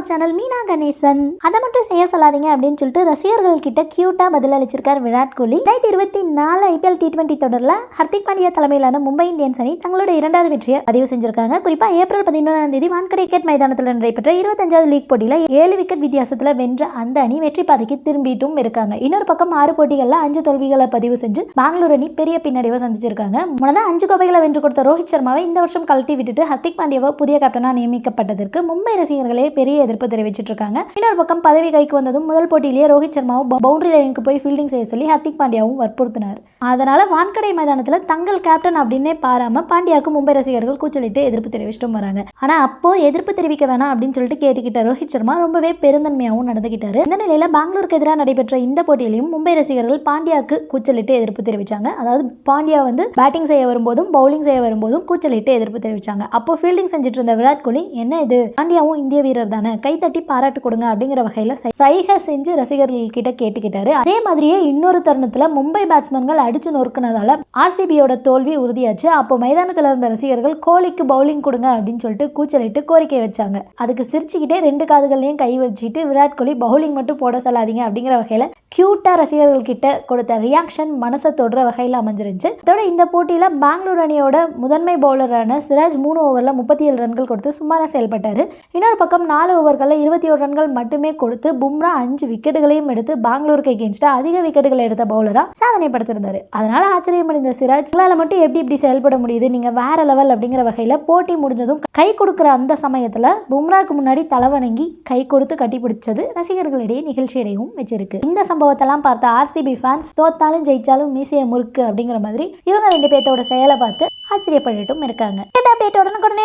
Our channel Meena Ganesan அதை மட்டும் செய்ய சொல்லாதீங்க அப்படின்னு சொல்லிட்டு ரசிகர்கள் கிட்ட கியூட்டா பதில் அளிச்சிருக்கார் விராட் கோலி. ரெண்டாயிரத்தி இருபத்தி நாலு ஐபிஎல் டி டுவெண்ட்டி தொடரில் ஹர்திக் பாண்டியா தலைமையிலான மும்பை இந்தியன்ஸ் அணி தங்களோட இரண்டாவது வெற்றியை பதிவு செஞ்சிருக்காங்க. குறிப்பா ஏப்ரல் பதினொன்றாம் தேதி வான்கடை கிரிக்கெட் மைதானத்தில் நடைபெற்ற இருபத்தஞ்சாவது லீக் போட்டியில் ஏழு விக்கெட் வித்தியாசத்தில் வென்ற அந்த அணி வெற்றி பாதைக்கு திரும்பிட்டும் இருக்காங்க. இன்னொரு பக்கம் ஆறு போட்டிகளில் அஞ்சு தோல்விகளை பதிவு செஞ்சு பெங்களூர் அணி பெரிய பின்னடைவை சந்திச்சிருக்காங்க. முன்னதாக அஞ்சு கோப்பைகளை வென்று கொடுத்த ரோஹித் சர்மாவை இந்த வருஷம் கழட்டி விட்டுட்டு ஹர்திக் பாண்டியாவை புதிய கேப்டனாக நியமிக்கப்பட்டதற்கு மும்பை ரசிகர்களே பெரிய எதிர்ப்பு தெரிவிச்சிட்டு இருக்காங்க இன்னொரு பக்கம் பதவி கைக்கு வந்ததும் முதல் போட்டியிலேயே ரோஹித் சர்மாவும் பவுண்டரி லைனுக்கு போய் ஃபீல்டிங் செய்ய சொல்லி ஹர்திக் பாண்டியாவும் வற்புறுத்தினார். அதனால வான்கடை மைதானத்தில் தங்கள் கேப்டன் அப்படின்னே பாராம பாண்டியாவுக்கு மும்பை ரசிகர்கள் கூச்சலிட்டு எதிர்ப்பு தெரிவிச்சிட்டும் வராங்க. ஆனா அப்போ எதிர்ப்பு தெரிவிக்க வேணாம் அப்படின்னு சொல்லிட்டு கேட்டுக்கிட்ட ரோஹித் சர்மா ரொம்பவே பெருந்தன்மையாகவும் நடந்துகிட்டாரு. இந்த நிலையில பெங்களூருக்கு எதிராக நடைபெற்ற இந்த போட்டியிலையும் மும்பை ரசிகர்கள் பாண்டியாவுக்கு கூச்சலிட்டு எதிர்ப்பு தெரிவிச்சாங்க. அதாவது பாண்டியா வந்து பேட்டிங் செய்ய வரும்போதும் பவுலிங் செய்ய வரும்போதும் கூச்சலிட்டு எதிர்ப்பு தெரிவிச்சாங்க. அப்போ ஃபீல்டிங் செஞ்சுட்டு இருந்த விராட் கோலி என்ன இது? பாண்டியாவும் இந்திய வீரர் தானே? கைத்தட்டி பாராட்டு கொடுங்க அப்படிங்கிற வகையில் சைகை செஞ்சு ரசிகர்கள் கிட்ட கேட்டுக்கிட்டாரு. அதே மாதிரியே இன்னொரு தருணத்துல மும்பை பேட்ஸ்மேன்கள் அடிச்சு நொறுக்குனதால ஆர்சிபியோட தோல்வி உறுதியாச்சு. அப்போ மைதானத்துல இருந்த ரசிகர்கள் கோலிக்கு பவுலிங் கொடுங்க அப்படின்னு சொல்லிட்டு கூச்சலிட்டு கோரிக்கை வச்சாங்க. அதுக்கு சிரிச்சுக்கிட்டே ரெண்டு காதுகள்லையும் கை வச்சுட்டு விராட் கோலி பவுலிங் மட்டும் போட சொல்லாதீங்க அப்படிங்கிற வகையில கியூட்டா ரசிகர்கள் கிட்ட கொடுத்த ரியாக்ஷன் மனசை தொடுற வகையில் அமைஞ்சிருந்துச்சு. அதோட இந்த போட்டியில பெங்களூர் அணியோட முதன்மை பவுலரான சிராஜ் மூணு ஓவரில் முப்பத்தி ஏழு ரன்கள் கொடுத்து சுமாராக செயல்பட்டார். இன்னொரு பக்கம் நாலு ஓவர்களில் இருபத்தி ஒரு ரன்கள் மட்டுமே கொடுத்து பும்ரா அஞ்சு விக்கெட்டுகளையும் எடுத்து பெங்களூருக்கு எகேன்ஸ்டாக அதிக விக்கெட்டுகளை எடுத்த பவுலராக சாதனை படைச்சிருந்தாரு அதனால ஆச்சரியமடைந்த சிராஜ் உங்களால் மட்டும் எப்படி இப்படி செயல்பட முடியுது? நீங்கள் வேற லெவல் அப்படிங்கிற வகையில் போட்டி முடிஞ்சதும் கை கொடுக்குற அந்த சமயத்தில் பும்ராக்கு முன்னாடி தலைவணங்கி கை கொடுத்து கட்டி பிடிச்சது ரசிகர்களிடையே நிகழ்ச்சியடையும் வச்சிருக்கு. இந்த சம்பவத்தெல்லாம் பார்த்த ஆர்சிபி ஃபேன்ஸ் தோத்தாலும் ஜெயிச்சாலும் மீசிய முறுக்கு அப்படிங்கிற மாதிரி இவங்க ரெண்டு பேர்த்தோட செயலை பார்த்து ஆச்சரியப்பட்டுட்டும் இருக்காங்க. இந்த அப்டேட் உடனுக்குடனே